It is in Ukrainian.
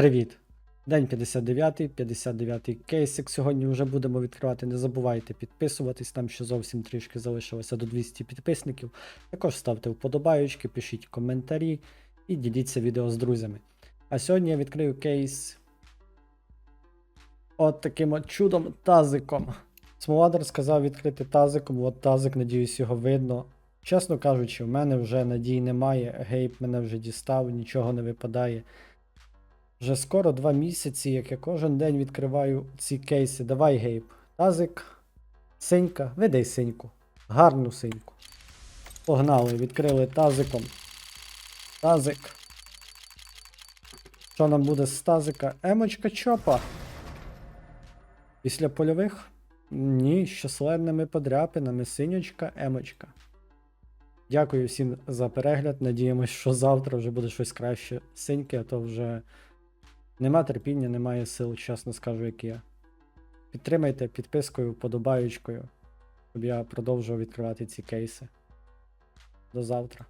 Привіт! День 59, 59 кейсик. Сьогодні вже будемо відкривати. Не забувайте підписуватись, там ще зовсім трішки залишилося до 200 підписників. Також ставте вподобайочки, пишіть коментарі і діліться відео з друзями. А сьогодні я відкрию кейс от таким от чудом тазиком. Смоладер сказав відкрити тазиком, от тазик, надіюсь, його видно. Чесно кажучи, в мене вже надій немає, гейп мене вже дістав, нічого не випадає. Вже скоро два місяці, як я кожен день відкриваю ці кейси. Давай, гейп. Тазик, синька, видай синьку. Гарну синьку. Погнали, відкрили тазиком. Тазик. Що нам буде з тазика? Емочка чопа. Після польових? Ні, з численними подряпинами. Синячка, емочка. Дякую всім за перегляд. Надіємось, що завтра вже буде щось краще синьке, а то вже нема терпіння, немає сил, чесно скажу, як я. Підтримайте підпискою, подобаючкою, щоб я продовжував відкривати ці кейси. До завтра.